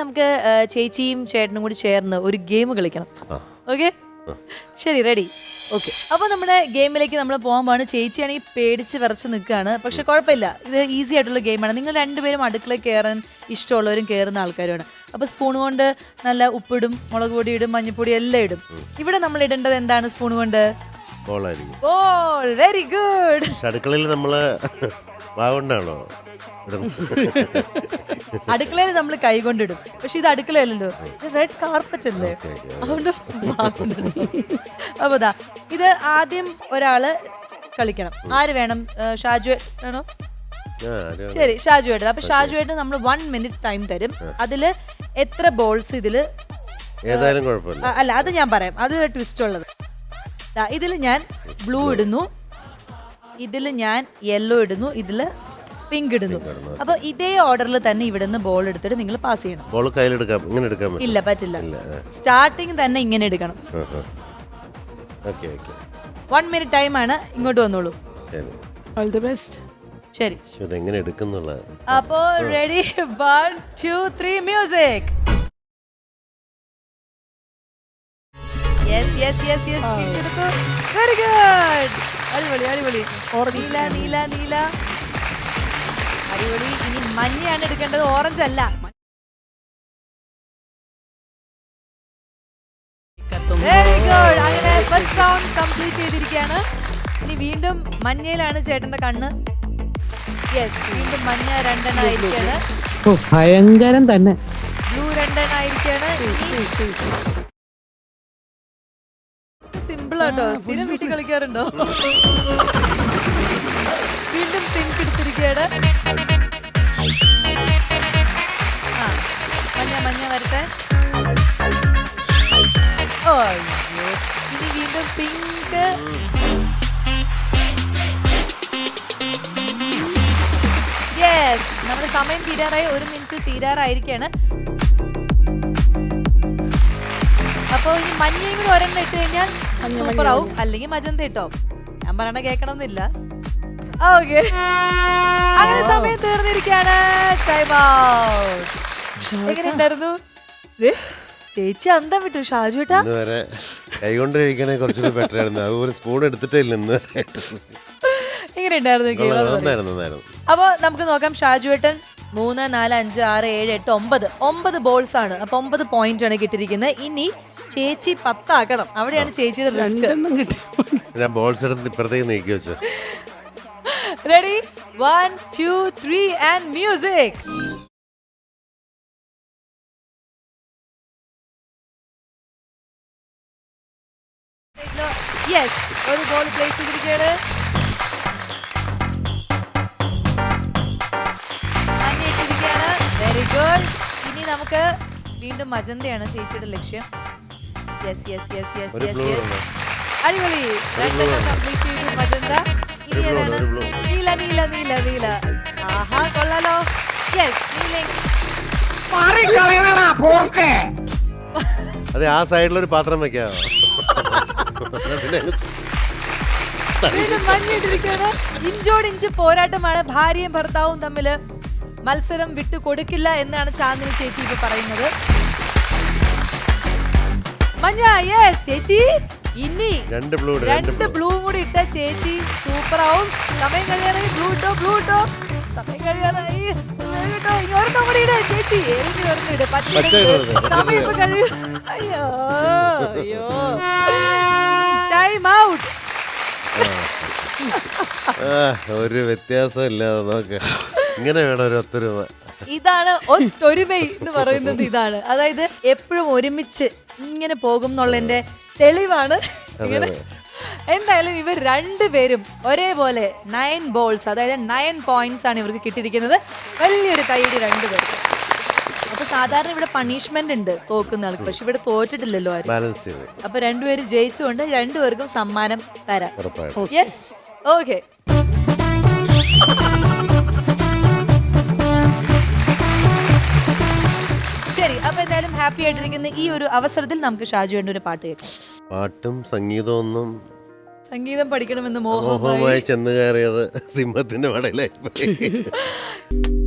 നമുക്ക് ചേച്ചിയും ചേട്ടനും കൂടി ചേർന്ന് ഒരു ഗെയിം കളിക്കണം. ഓക്കെ? ശരി റെഡി. ഓക്കെ. അപ്പോൾ നമ്മുടെ ഗെയിമിലേക്ക് നമ്മൾ പോകാൻ പോവാണ്. ചേച്ചിയാണെങ്കിൽ പേടിച്ച് വിറച്ച് നിൽക്കുകയാണ് പക്ഷെ കുഴപ്പമില്ല. ഇത് ഈസി ആയിട്ടുള്ള ഗെയിമാണ്. നിങ്ങൾ രണ്ടുപേരും അടുക്കള കയറാൻ ഇഷ്ടമുള്ളവരും കയറുന്ന ആൾക്കാരുമാണ്. അപ്പോൾ സ്പൂൺ കൊണ്ട് നല്ല ഉപ്പിടും മുളക് പൊടി ഇടും മഞ്ഞപ്പൊടി എല്ലാം ഇടും. ഇവിടെ നമ്മൾ ഇടേണ്ടത് എന്താണ് സ്പൂൺ കൊണ്ട്? All very good. അടുക്കളയിൽ നമ്മൾ വാഗൊണ്ടാണോ അടുക്കളയിൽ നമ്മൾ കൈ കൊണ്ടിടും. പക്ഷെ ഇത് അടുക്കളയല്ലല്ലോ. റെഡ് കാർപ്പറ്റ് അല്ലേ? അതുകൊണ്ട്. അപ്പൊ ഇത് ആദ്യം ഒരാൾ കളിക്കണം. ആര് വേണം? ഷാജു ആണോ ശരി ഷാജു ഏട്ടൻ അപ്പൊ ഷാജു ഏട്ടൻ നമ്മൾ വൺ മിനിറ്റ് ടൈം തരും. അതിൽ എത്ര ബോൾസ് ഇതിൽ ഏതായാലും അല്ല അത് ഞാൻ പറയാം. അത് ട്വിസ്റ്റ് ഉള്ളത്. ഇതിൽ ഇതിൽ ഞാൻ ബ്ലൂ ഇടുന്നു. ഇതിൽ ഞാൻ യെല്ലോ ഇടുന്നു ഇതിൽ പിങ്ക് ഇടുന്നു. അപ്പൊ ഇതേ ഓർഡറിൽ തന്നെ ഇവിടുന്ന് ബോൾ എടുത്തിട്ട് നിങ്ങൾ പാസ് ചെയ്യണം. ബോൾ കയ്യിലെടുക്കാം ഇങ്ങനെ എടുക്കാൻ ഇല്ല പറ്റില്ല. സ്റ്റാർട്ടിങ് തന്നെ ഇങ്ങനെ എടുക്കണം. വൺ മിനിറ്റ് ടൈം ആണ് ഇങ്ങോട്ട് വന്നോളൂ. ശരി. ഓൾ ദി ബെസ്റ്റ് ശരി. പക്ഷെ ഇതെങ്ങനെ എടുക്കുന്നുള്ള അപ്പോ ready one two three music yes yes yes yes very good അടിപൊളി അടിപൊളി. നീല നീല നീല. അടിപൊളി. ഇനി മഞ്ഞയാണ് എടുക്കേണ്ടത്. ഓറഞ്ച് അല്ല. വെരി ഗുഡ് അങ്ങനെ ഫസ്റ്റ് റൗണ്ട് കംപ്ലീറ്റ് ചെയ്തിരിക്കുകയാണ്. ഇനി വീണ്ടും മഞ്ഞയിലാണ് ചേട്ടന്റെ കണ്ണ്. യെസ് വീണ്ടും മഞ്ഞ രണ്ടെണ്ണായിരിക്കാണ് ഓ ഭയങ്കരം തന്നെ. ബ്ലൂ രണ്ടെണ്ണായിരിക്കാണ് സിമ്പിൾ ആട്ടോ സ്ഥിരം വീട്ടിൽ കളിക്കാറുണ്ടോ? വീണ്ടും പിങ്ക് എടുത്തിരിക്കുകയാണ് മഞ്ഞ മഞ്ഞ വരട്ടെ. ഓ ഇനി വീണ്ടും പിങ്ക്. യെസ് നമ്മുടെ സമയം തീരാറായി. ഒരു മിനിറ്റ് തീരാറായിരിക്കാണ്. അപ്പൊ ഈ മഞ്ഞയും കൂടി ഒരെണ്ണം ഇട്ട് കഴിഞ്ഞാൽ സൂപ്പർ ആവും അല്ലെങ്കിൽ മജന്ത ഇട്ടോ? ഞാൻ പറയണ കേൾക്കണമെന്നില്ല. ഓക്കെ. അങ്ങനെ സമയം ഔട്ട് എങ്ങനെ ഉണ്ടായിരുന്നു ദേ, ചേച്ചി അന്തം വിട്ടു. ഷാജു ഏട്ടാ. വരെ കൈകൊണ്ട് കഴിക്കണേ കുറച്ചുകൂടി ബെറ്റർ ആയിരുന്നു. അത് ഒരു സ്പൂൺ എടുത്തിട്ടേ ഇല്ല ഇന്ന്. എങ്ങനെ ഉണ്ടായിരുന്നു അപ്പൊ നമുക്ക് നോക്കാം. ഷാജു ഏട്ടൻ മൂന്ന് നാല് അഞ്ച് ആറ് ഏഴ് എട്ട് ഒമ്പത്. ഒമ്പത് ബോൾസ് ആണ്. അപ്പൊ ഒമ്പത് പോയിന്റ് ആണ് കിട്ടിയിരിക്കുന്നത്. ഇനി ചേച്ചി പത്താക്കണം അവിടെയാണ് ചേച്ചിയുടെ റിസ്ക് രണ്ടെണ്ണം കിട്ടി. ഞാൻ ബോൾസ് എടുത്ത് ഇപ്പുറത്തേക്ക് നീക്കി വെച്ചു. Ready one two three and music yes ഒരു ബോൾ പ്ലേസ് ചെയ്തിരിക്കുകയാണ്. വെരി ഗുഡ് ഇനി നമുക്ക് വീണ്ടും മജന്തയാണ് ചേച്ചിയുടെ ലക്ഷ്യം. Yes yes yes yes yes yes? അടിപൊളി. രണ്ടെണ്ണം കംപ്ലീറ്റ് ചെയ്തു. മജന്ത ഇനി ഏതാണ്. നീല നീല നീല നീല. ആഹാ കൊള്ളാലോ. യെസ് അതെ ആ സൈഡിൽ ഒരു പാത്രം വെക്കാം പിന്നെ വീണ്ടും മഞ്ഞിട്ടിരിക്കുകയാണ്. ഇഞ്ചോട് ഇഞ്ച് പോരാട്ടമാണ്. ഭാര്യയും ഭർത്താവും തമ്മിൽ മത്സരം വിട്ടു കൊടുക്കില്ല എന്നാണ് ചാന്ദിനി ചേച്ചി ഇപ്പൊ പറയുന്നത്. മഞ്ഞ യെസ് ചേച്ചി. ഇനി രണ്ട് ബ്ലൂ രണ്ട് ബ്ലൂ കൂടി ഇട്ട ചേച്ചി സൂപ്പർ ആവും സമയം കഴിയാറായി. ബ്ലൂ ഇട്ടോ ബ്ലൂ ഇട്ടോ? സമയം കഴിയാറായി. blue ഇനി ഒരെണ്ണം കൂടി ഇട് ചേച്ചി. എരിഞ്ഞു ഒരെണ്ണം പറ്റിയില്ലെങ്കിൽ സമയം ഇപ്പൊ കഴിയും. അയ്യോ അയ്യോ. ടൈം ഔട്ട് ഒരു വ്യത്യാസം ഇല്ലാതെ നോക്ക്. ഇങ്ങനെ വേണം ഒരു ഒത്തൊരുമ. ഇതാണ് ഒത്തൊരുമ എന്ന് പറയുന്നത് ഇതാണ്. അതായത് എപ്പോഴും ഒരുമിച്ച് ഇങ്ങനെ പോകും എന്നുള്ളതിന്റെ തെളിവാണ് ഇങ്ങനെ എന്തായാലും ഇവർ രണ്ടുപേരും ഒരേപോലെ നയൻ ബോൾസ് അതായത് നയൻ പോയിന്റ്സ് ആണ് ഇവർക്ക് കിട്ടിയിരിക്കുന്നത്. വലിയൊരു കൈയടി രണ്ടുപേർക്ക്. അപ്പൊ സാധാരണ ഇവിടെ പണിഷ്മെന്റ് ഉണ്ട് തോക്കുന്ന ആൾക്ക് പക്ഷെ ഇവിടെ തോറ്റിട്ടില്ലല്ലോ ആരും. അപ്പൊ രണ്ടുപേരും ജയിച്ചുകൊണ്ട് രണ്ടുപേർക്കും സമ്മാനം തരാം. യെസ് ഓക്കെ ഹാപ്പി ആയിട്ടിരിക്കുന്ന ഈ ഒരു അവസരത്തിൽ നമുക്ക് ഷാജു വേണ്ട ഒരു പാട്ട് കേൾക്കാം. പാട്ടും സംഗീതവും ഒന്നും സംഗീതം പഠിക്കണമെന്ന് മോഹം മോഹമായി ചെന്ന് കയറിയത് സിംഹത്തിന്റെ മടയിലായി. പോയി